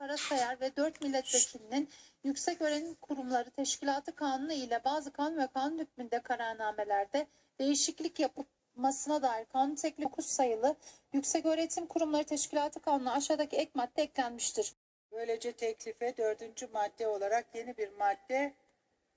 Karasayar ve 4 milletvekilinin Yüksek Öğrenim Kurumları Teşkilatı Kanunu ile bazı kanun ve kanun hükmünde kararnamelerde değişiklik yapılmasına dair kanun teklifi 9 sayılı Yüksek Öğretim Kurumları Teşkilatı Kanunu aşağıdaki ek madde eklenmiştir. Böylece teklife dördüncü madde olarak yeni bir madde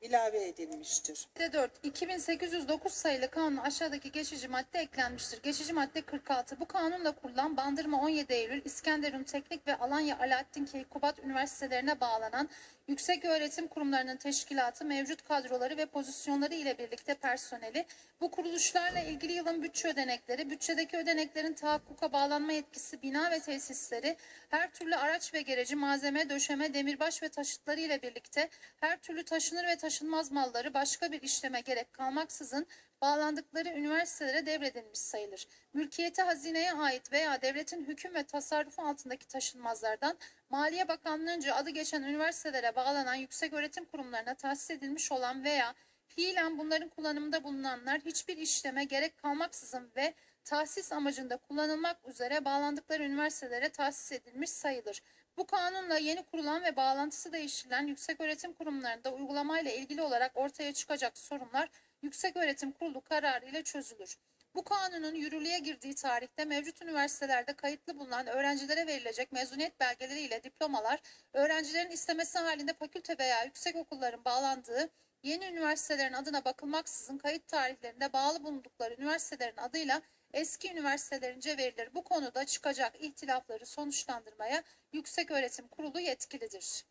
ilave edilmiştir. Madde 4. 2809 sayılı kanun aşağıdaki geçici madde eklenmiştir. Geçici madde 46. Bu kanunla kurulan Bandırma 17 Eylül, İskenderun Teknik ve Alanya Alaaddin Keykubat Üniversitelerine bağlanan yüksek öğretim kurumlarının teşkilatı, mevcut kadroları ve pozisyonları ile birlikte personeli, bu kuruluşlarla ilgili yılın bütçe ödenekleri, bütçedeki ödeneklerin tahakkuka bağlanma yetkisi, bina ve tesisleri, her türlü araç ve gereci, malzeme, döşeme, demirbaş ve taşıtları ile birlikte her türlü taşınır ve taşınmaz malları başka bir işleme gerek kalmaksızın bağlandıkları üniversitelere devredilmiş sayılır. Mülkiyeti hazineye ait veya devletin hüküm ve tasarrufu altındaki taşınmazlardan Maliye Bakanlığı'nca adı geçen üniversitelere bağlanan yüksek öğretim kurumlarına tahsis edilmiş olan veya fiilen bunların kullanımında bulunanlar hiçbir işleme gerek kalmaksızın ve tahsis amacında kullanılmak üzere bağlandıkları üniversitelere tahsis edilmiş sayılır. Bu kanunla yeni kurulan ve bağlantısı değiştirilen yüksek öğretim kurumlarında uygulamayla ilgili olarak ortaya çıkacak sorunlar Yüksek Öğretim Kurulu kararı ile çözülür. Bu kanunun yürürlüğe girdiği tarihte mevcut üniversitelerde kayıtlı bulunan öğrencilere verilecek mezuniyet belgeleri ile diplomalar, öğrencilerin istemesi halinde fakülte veya yüksek okulların bağlandığı yeni üniversitelerin adına bakılmaksızın kayıt tarihlerinde bağlı bulundukları üniversitelerin adıyla eski üniversitelerince verilir. Bu konuda çıkacak ihtilafları sonuçlandırmaya Yüksek Öğretim Kurulu yetkilidir.